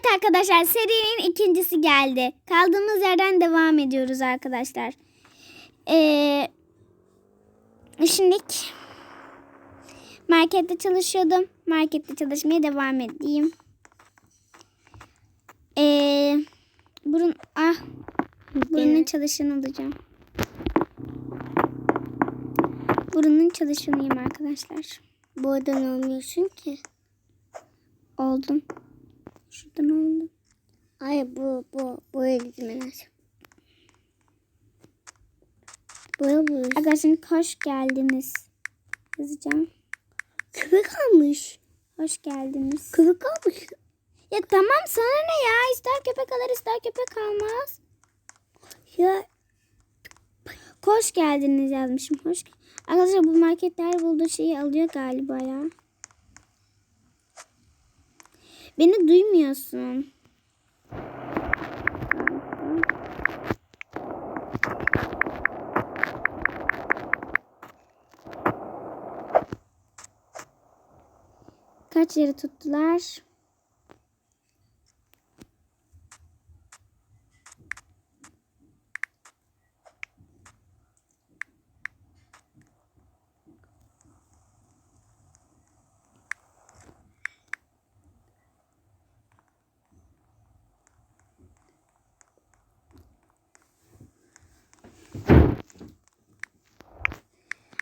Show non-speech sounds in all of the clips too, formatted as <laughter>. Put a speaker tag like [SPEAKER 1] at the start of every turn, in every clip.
[SPEAKER 1] Evet arkadaşlar serinin ikincisi geldi. Kaldığımız yerden devam ediyoruz arkadaşlar. Ee, şimdi markette çalışıyordum. Markette çalışmaya devam edeyim. Ee, burun ah burunun çalışanı olacağım. Burunun çalışanıyım arkadaşlar.
[SPEAKER 2] Buradan olmuyorsun ki.
[SPEAKER 1] Oldum. Şuradan oldum.
[SPEAKER 2] Ay bu bu buraya gitmen lazım. Buraya bu.
[SPEAKER 1] Arkadaşlar hoş geldiniz. Yazacağım.
[SPEAKER 2] Köpek almış.
[SPEAKER 1] Hoş geldiniz.
[SPEAKER 2] Köpek almış.
[SPEAKER 1] Ya tamam sana ne ya? İster köpek alır ister köpek almaz.
[SPEAKER 2] Ya
[SPEAKER 1] Hoş geldiniz yazmışım. Hoş Arkadaşlar bu marketler bulduğu şeyi alıyor galiba ya. Beni duymuyorsun. Kaç yeri tuttular?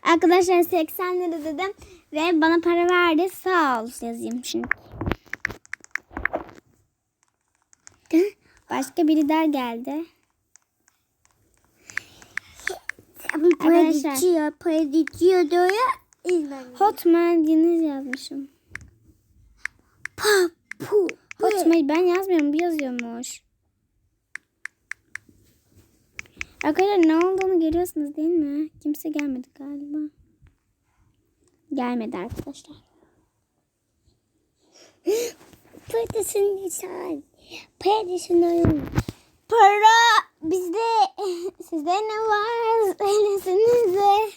[SPEAKER 1] Arkadaşlar 80 lira dedim ve bana para verdi. Sağ ol yazayım şimdi. Başka biri daha geldi. Arkadaşlar.
[SPEAKER 2] dikiyor. Para dikiyor diyor ya. İzlen.
[SPEAKER 1] Hot Mail yazmışım.
[SPEAKER 2] Pa pu.
[SPEAKER 1] Hot Mail ben yazmıyorum bu yazıyormuş. Arkadaşlar ne olduğunu görüyorsunuz değil mi? Kimse gelmedi galiba. Gelmedi arkadaşlar.
[SPEAKER 2] Paradisini insan. Paradisini oyun.
[SPEAKER 1] Para bizde. <laughs> Sizde ne var? <laughs> Söylesinizde.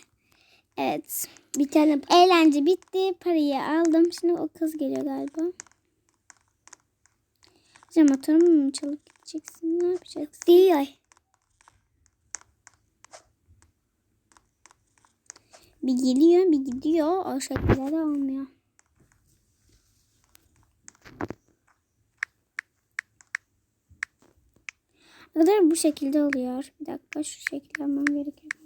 [SPEAKER 1] Evet.
[SPEAKER 2] Bir tane
[SPEAKER 1] Eğlence bitti. Parayı aldım. Şimdi o kız geliyor galiba. Hocam motorumu mu çalıp gideceksin? Ne yapacaksın?
[SPEAKER 2] diyor.
[SPEAKER 1] Bir geliyor bir gidiyor. O şekilde de olmuyor. Arkadaşlar bu şekilde oluyor. Bir dakika şu şekilde almam gerekiyor.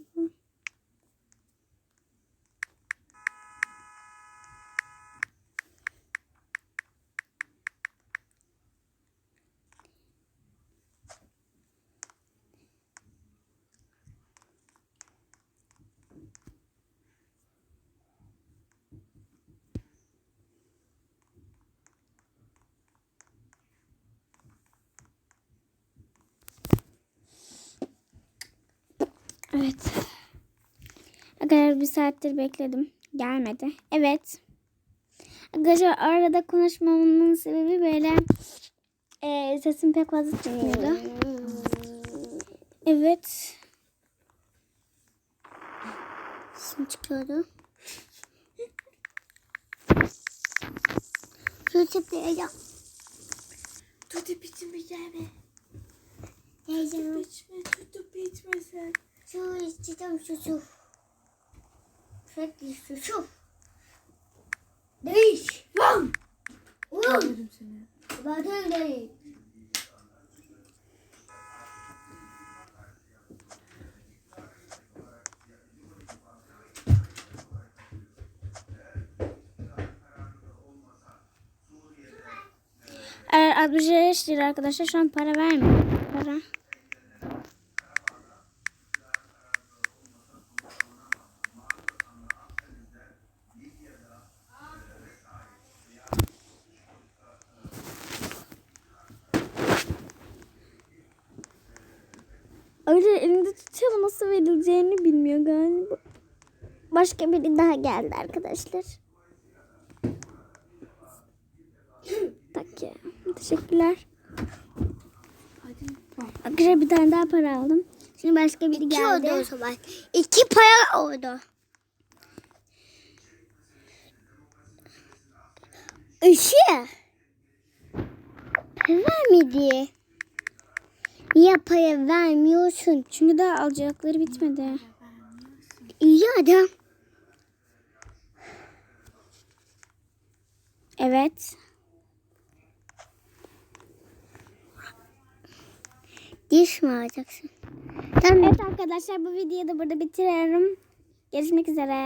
[SPEAKER 1] Evet. Arkadaşlar bir saattir bekledim. Gelmedi. Evet. Arkadaşlar arada konuşmamın sebebi böyle e, sesim pek fazla çıkmıyordu. Evet.
[SPEAKER 2] Şimdi çıkıyordu. Şu tepeye
[SPEAKER 3] Tutup içmeyeceğim.
[SPEAKER 2] Heyecanım.
[SPEAKER 3] İçme tutup içmesen.
[SPEAKER 2] Şu içeceğim şu şu. Sürekli şu şu. Değiş.
[SPEAKER 3] Dedim seni.
[SPEAKER 2] Bakın değil.
[SPEAKER 1] Eğer 65 lira arkadaşlar şu an para vermiyor. Para. Öyle elinde tutuyor ama nasıl verileceğini bilmiyor galiba. Başka biri daha geldi arkadaşlar. Tak ya. Teşekkürler. Arkadaşlar bir tane daha para aldım. Şimdi başka biri
[SPEAKER 2] İki oldu
[SPEAKER 1] geldi.
[SPEAKER 2] o zaman. İki para oldu. Işığı. Para vermedi. Niye para vermiyorsun?
[SPEAKER 1] Çünkü daha alacakları bitmedi.
[SPEAKER 2] İyi adam.
[SPEAKER 1] Evet.
[SPEAKER 2] Diş mi alacaksın? Tamam.
[SPEAKER 1] Evet arkadaşlar bu videoyu da burada bitiriyorum. Görüşmek üzere.